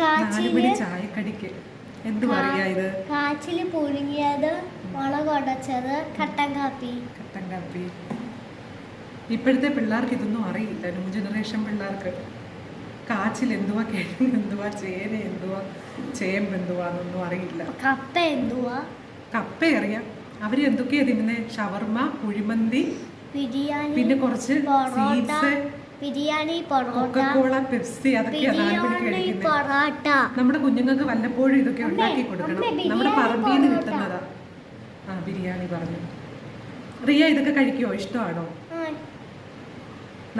നാല് കാച്ചിൽ മണി ചായക്കടിക്ക്. എന്ത് പറയാ ഇത്? കാച്ചിൽ പുഴുങ്ങിയത് മുളക് ഉടച്ചത് കട്ടൻ കാപ്പി. കട്ടൻ കാപ്പി. ഇപ്പോഴത്തെ പിള്ളേർക്ക് ഇതൊന്നും അറിയില്ല. ന്യൂ ജനറേഷൻ പിള്ളേർക്ക്. കാച്ചിൽ എന്തുവാ കിഴങ്ങ് എന്തുവാ ചേന എന്തുവാ? ചേമ്പ് എന്തുവാ? എന്നൊന്നും അറിയില്ല. കപ്പ എന്തുവാ? കപ്പ അറിയാം. അവർ എന്തൊക്കെയാ തിന്നുന്നത് ഷവർമ്മ കുഴിമന്തി ബിരിയാണി പിന്നെ കുറച്ച് സ്വീറ്റ്സ് ബിരിയാണി പൊറോട്ട പെപ്സി പൊറോട്ട. നമ്മുടെ കുഞ്ഞുങ്ങൾക്ക് വല്ലപ്പോഴും ഇതൊക്കെ ഉണ്ടാക്കി കൊടുക്കണം. നമ്മുടെ പറമ്പിൽ നിന്ന് കിട്ടുന്നതാ. ആ ബിരിയാണി പറഞ്ഞു. റിയ ഇതൊക്കെ കഴിക്കോ ഇഷ്ടമാണോ?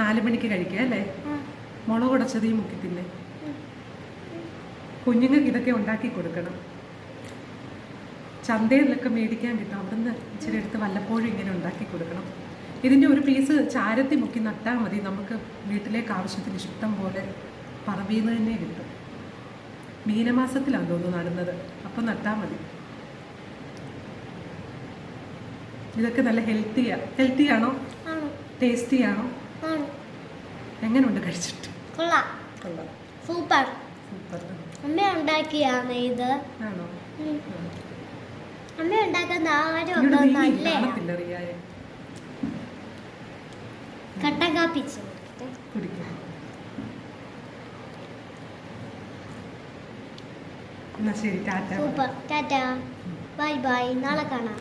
നാലു മണിക്ക് കഴിക്കുക അല്ലേ? മുളക് ഉടച്ചത് ഈ മുക്കി തിന്നെ കുഞ്ഞുങ്ങൾക്ക് ഇതൊക്കെ ഉണ്ടാക്കി കൊടുക്കണം. ചന്തയിലൊക്കെ മേടിക്കാൻ കിട്ടും. അവിടുന്ന് ഇച്ചിരി എടുത്ത് വല്ലപ്പോഴും ഇങ്ങനെ ഉണ്ടാക്കി കൊടുക്കണം. ഇതിന്റെ ഒരു പീസ് ചാരത്തി മുക്കി നട്ടാൽ മതി. നമുക്ക് വീട്ടിലേക്ക് ആവശ്യത്തിന് ഇഷ്ടം പോലെ പറമ്പിൽ തന്നെ കിട്ടും. മീനമാസത്തിലാണ് തോന്നുന്നു നടുന്നത്. അപ്പം നട്ടാൽ മതി. ഇതൊക്കെ നല്ല ഹെൽത്തിയാ ഹെൽത്തി ആണോ? ടേസ്റ്റി ആണോ? എങ്ങനെയുണ്ട് കഴിച്ചിട്ട്? കൊള്ളാം. കൊള്ളാം. സൂപ്പർ. സൂപ്പർ. അമ്മ ഉണ്ടാക്കിയാണ് ഇത്? ആണോ. അമ്മ ഉണ്ടാക്കുന്ന ആരും ഒക്കെ എന്നാ ശരി tata. Super. Tata. Bye bye. നാളെ കാണാം.